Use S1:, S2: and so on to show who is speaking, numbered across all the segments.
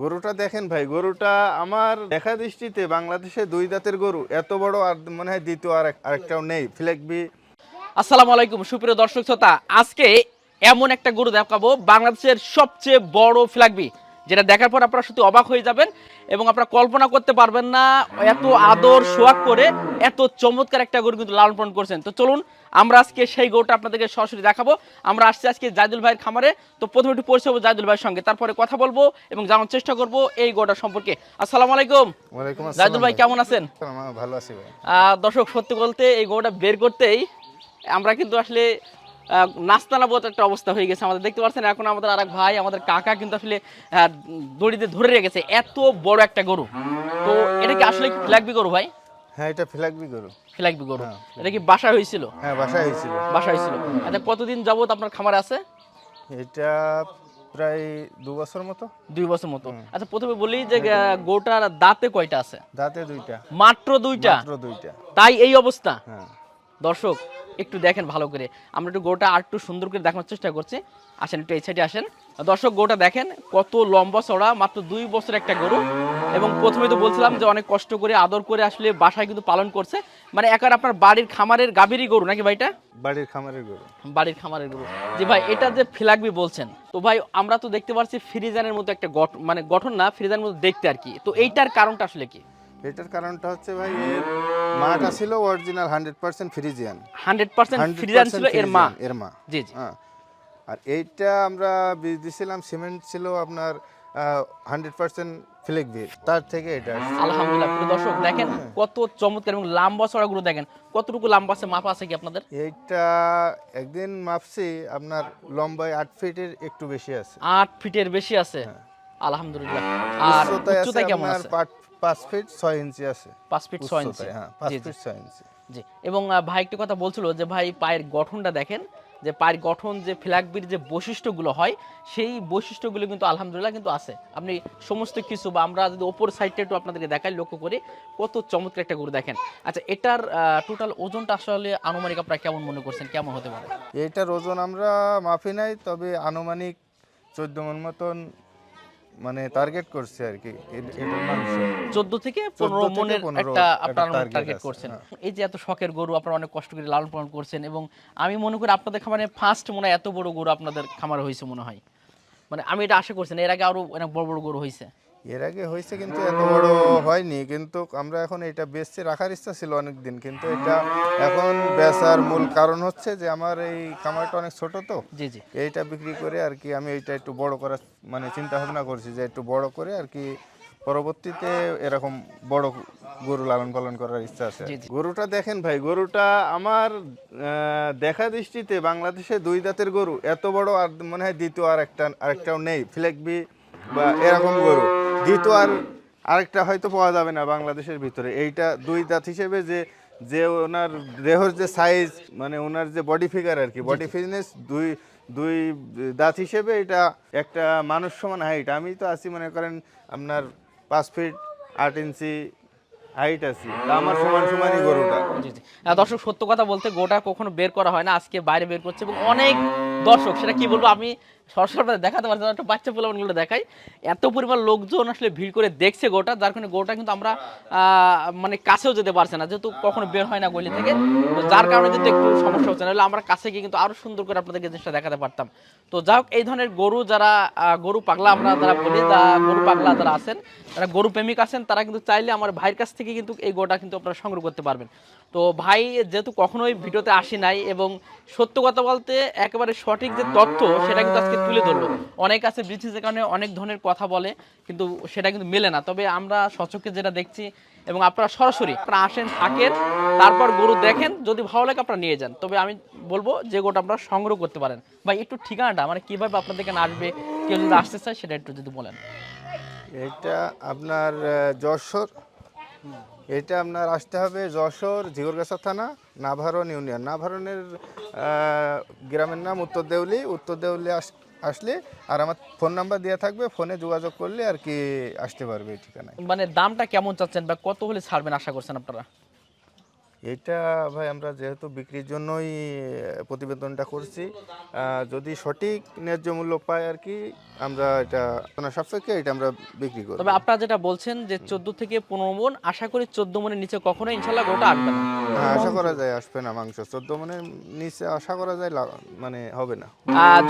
S1: গরুটা দেখেন ভাই, গরুটা আমার দেখা দৃষ্টিতে বাংলাদেশে দুই দাঁতের গরু, এত বড় আর মনে হয় দ্বিতীয় আর আরেকটাও নেই। ফ্লেকবি
S2: আসসালামু আলাইকুম, সুপ্রিয় দর্শক শ্রোতা, আজকে এমন একটা গরু দেখাবো, বাংলাদেশের সবচেয়ে বড় ফ্ল্যাগবি যেটা দেখার পর আপনারা সত্যি অবাক হয়ে যাবেন। এবং আপনারা কল্পনা করতে পারবেন না এত আদর সোয়াগ করে এত চমৎকার একটা গরু কিন্তু লালন পালন করছেন। তো চলুন আমরা আজকে সেই গরুটা আপনাদেরকে সরাসরি দেখাবো। আমরা আসছি আজকে জাইদুল ভাইয়ের খামারে। তো প্রথমে একটু পরিচয় হব জাইদুল ভাইয়ের সঙ্গে তারপরে কথা বলব এবং জানার চেষ্টা করব এই গরুটা সম্পর্কে। আসসালামু আলাইকুম। জাইদুল ভাই কেমন আছেন?
S1: ভালো আছি ভাই।
S2: দর্শক সত্যি বলতে এই গরুটা বের করতেই আমরা কিন্তু আসলে আহ, নাস্তানা বোধ একটা অবস্থা হয়ে গেছে। আমাদের দেখতে পাচ্ছেন এখন আমাদের আরেক ভাই আমাদের কাকা কিন্তু আসলে দড়িতে ধরে রেখেছে। এত বড় একটা গরু। তো এটা কি আসলে ফ্ল্যাগবি গরু ভাই?
S1: হ্যাঁ এটা ফ্লেকবি গরু।
S2: ফ্ল্যাগবি গরু।
S1: হ্যাঁ,
S2: এটা কি বাসা হয়েছিল?
S1: হ্যাঁ বাসায় হয়েছিল।
S2: বাসা হয়েছিল। আচ্ছা কতদিন যাবত আপনার খামারে আছে?
S1: এটা প্রায় দু বছর মতো।
S2: দুই বছর মতো। আচ্ছা প্রথমে বলি যে আহ, গরুটার দাঁতে কয়টা আছে?
S1: দাঁতে দুইটা।
S2: মাত্র দুইটা?
S1: মাত্র দুইটা।
S2: তাই এই অবস্থা?
S1: হ্যাঁ।
S2: দর্শক একটু দেখেন ভালো করে। আমরা একটু গোটা আর একটু সুন্দর করে দেখানোর চেষ্টা করছি। আসেন একটু এই সাইডে আসেন। দর্শক গোটা দেখেন কত লম্বা চড়া মাত্র দুই বছর একটা গরু। এবং প্রথমে তো বলছিলাম যে অনেক কষ্ট করে আদর করে আসলে বাসায় কিন্তু পালন করছে। মানে একার আপনার বাড়ির খামারের গাভীরই গরু নাকি ভাইটা
S1: বাড়ির খামারের গরু।
S2: বাড়ির খামারের গরু। যে ভাই এটা যে ফিলাকবি বলছেন। তো ভাই আমরা তো দেখতে পাচ্ছি ফ্রিজানের মতো একটা গঠন মানে গঠন না ফ্রিজানের মতো দেখতে আর কি। তো এইটার কারণটা আসলে কি?
S1: এটার কারণটা হচ্ছে ভাই এর মাটা ছিল original hundred percent Friesian.
S2: Hundred percent Friesian ছিল এর মা।
S1: এর মা।
S2: জি জি।
S1: হ্যাঁ। আর এইটা আমরা বীজ দিছিলাম সিমেন্ট ছিল আপনার হান্ড্রেড পার্সেন্ট ফ্লেকবি তার থেকে এটা
S2: আলহামদুলিল্লাহ প্রিয় দর্শক দেখেন কত চমৎকার এবং লম্বা চড়াগুলো দেখেন। কতটুকু লম্বা আছে মাপ আছে কি আপনাদের?
S1: এইটা একদিন মাপছি আপনার লম্বায় আট ফিটের একটু বেশি আছে।
S2: আট ফিটের বেশি আছে। আলহামদুলিল্লাহ। আর
S1: উচ্চতায়
S2: কেমন আছে?
S1: পাঁচ- ফিট ছয় ইঞ্চি আছে।
S2: পাঁচ ফিট ছয় ইঞ্চি।
S1: হ্যাঁ পাঁচ ফিট ছয় ইঞ্চি।
S2: জি এবং ভাই একটি কথা বলছিল যে ভাই পায়ের গঠনটা দেখেন যে পায়ের গঠন যে ফ্ল্যাগবির যে বৈশিষ্ট্যগুলো হয় সেই বৈশিষ্ট্যগুলো কিন্তু আলহামদুলিল্লাহ কিন্তু আছে। আপনি সমস্ত কিছু বা আমরা যদি ওপর সাইডটা একটু আপনাদেরকে দেখাই লক্ষ্য করি কত চমৎকার একটা গরু দেখেন। আচ্ছা এটার টোটাল ওজনটা আসলে আনুমানিক আপনারা কেমন মনে করছেন? কেমন হতে পারে?
S1: এটার ওজন আমরা মাপি নাই তবে আনুমানিক চোদ্দ মন মতন মানে টার্গেট করছে আর কি
S2: চোদ্দ থেকে পনেরো মনের একটা আপনার টার্গেট করছেন।
S1: হ্যাঁ।
S2: এই যে এত শখের গরু আপনারা অনেক কষ্ট করে লালন পালন করছেন এবং আমি মনে করি আপনাদের খামারে ফার্স্ট মনে হয় এত বড় গরু আপনাদের খামার হয়েছে মনে হয়। মানে আমি এটা আশা করছি না, এর আগে আরও অনেক বড় বড় গরু হয়েছে।
S1: এর আগে হয়েছে কিন্তু এত বড় হয়নি কিন্তু আমরা এখন এটা বেচতে রাখার ইচ্ছা ছিল অনেক দিন কিন্তু এটা এখন বেচার মূল কারণ হচ্ছে যে আমার এই খামারটা অনেক ছোট তো।
S2: জি জি।
S1: এইটা বিক্রি করে আর কি আমি এইটা একটু বড় করার মানে চিন্তা ভাবনা করছি যে একটু বড় করে আর কি পরবর্তীতে এরকম বড় গরু লালন পালন করার ইচ্ছা আছে। গরুটা দেখেন ভাই গরুটা আমার দেখা দৃষ্টিতে বাংলাদেশে দুই দাঁতের গরু এত বড় আর মনে হয় দ্বিতীয় আর একটা আরেকটাও নেই ফ্লেকবি বা এরকম গরু। দ্বিতীয় আর আরেকটা হয়তো পাওয়া যাবে না বাংলাদেশের ভিতরে। এইটা দুই দাঁত হিসেবে যে যে ওনার দেহর যে সাইজ মানে ওনার যে বডি ফিগার আর কি বডি ফিটনেস দুই দুই দাঁত হিসেবে এটা একটা মানুষ সমান হাইট আমি তো আছি মনে করেন আপনার পাঁচ ফিট আট ইঞ্চি হাইট আছি। আমার সমান সমানই গরুটা।
S2: দর্শক সত্য কথা বলতে গোটা কখনো বের করা হয় না আজকে বাইরে বের করছে এবং অনেক দর্শক সেটা কি বলব? আমি সরাসরি দেখাতে পারছি না, একটা বাচ্চা পোলাপানগুলো দেখাই। এত পরিমাণ লোকজন আসলে ভিড় করে দেখছে গোটা যার কারণে গোটা কিন্তু আমরা মানে কাছেও যেতে পারছে না যেহেতু কখনো বের হয় না গলি থেকে। তো যার কারণে কিন্তু একটু সমস্যা হচ্ছে নাহলে আমরা কাছে গিয়ে কিন্তু আরও সুন্দর করে আপনাদেরকে জিনিসটা দেখাতে পারতাম। তো যাই হোক এই ধরনের গরু যারা গরু পাগলা আমরা যারা বলি যা গরু পাগলা যারা আছেন যারা গরু প্রেমিক আছেন তারা কিন্তু চাইলে আমার ভাইয়ের কাছ থেকে কিন্তু এই গোটা কিন্তু আপনারা সংগ্রহ করতে পারবেন। তো ভাই যেহেতু কখনোই ভিডিওতে আসি নাই এবং সত্য কথা বলতে একেবারে সঠিক যে তথ্য সেটা কিন্তু আজকে তুলে ধরলো। অনেক আছে ব্রিটিশের কারণে অনেক ধরনের কথা বলে, কিন্তু সেটা কিন্তু মেলে না। তবে আমরা সচক্ষে যেটা দেখছি এবং আপনারা সরাসরি আপনারা আসেন, থাকেন, তারপর গরু দেখেন, যদি ভালো লাগে আপনারা নিয়ে যান। তবে আমি বলব যে গোটা আপনারা সংগ্রহ করতে পারেন। ভাই, একটু ঠিকানাটা মানে কীভাবে আপনাদের এখানে আসবে, কেউ যদি আসতে চায় সেটা একটু যদি বলেন।
S1: এটা আপনার যশোর। এটা আপনার আসতে হবে যশোর ঝিগরগাছা থানা, নাভারণ ইউনিয়ন। নাভারণের গ্রামের নাম উত্তর দেউলি। উত্তর দেউলি আস- আসলে আর আমার ফোন নাম্বার দেওয়া থাকবে, ফোনে যোগাযোগ করলে আর কি আসতে পারবে ঠিকানায়।
S2: মানে দামটা কেমন চাচ্ছেন বা কত হলে ছাড়বেন আশা করছেন আপনারা?
S1: এটা ভাই আমরা যেহেতু বিক্রির জন্যই প্রতিবেদনটা করছি যদি সঠিক ন্যায্য মূল্য পাই আর কি আমরা এটা আপনার সাপেক্ষে এটা আমরা বিক্রি করি
S2: তবে আপনারা যেটা বলছেন যে চোদ্দ থেকে পনেরো মন আশা করি চোদ্দ মনের নিচে কখনো ইনশাল্লাহ গরুটা আসবে না।
S1: হ্যাঁ আশা করা যায় আসবে না মাংস। চোদ্দ মনের নিচে আশা করা যায় মানে হবে না।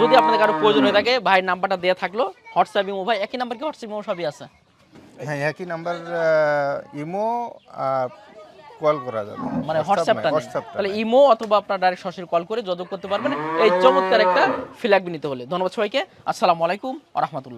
S2: যদি আপনাদের কারও প্রয়োজন হয়ে থাকে ভাই নাম্বারটা দেওয়া থাকল হোয়াটসঅ্যাপ ইমো ভাই একই নাম্বার কি হোয়াটসঅ্যাপ ইমো সবই আছে?
S1: হ্যাঁ একই নাম্বার ইমো আর কল করা যাবে।
S2: মানে হোয়াটসঅ্যাপটা তাহলে ইমো অথবা আপনার ডাইরেক্ট সরাসরি কল করে যোগাযোগ করতে পারবেন। এই চমৎকার একটা ফ্ল্যাগ নিতে হলে। ধন্যবাদ সবাইকে। আসসালামু আলাইকুম রহমতুল্লাহ।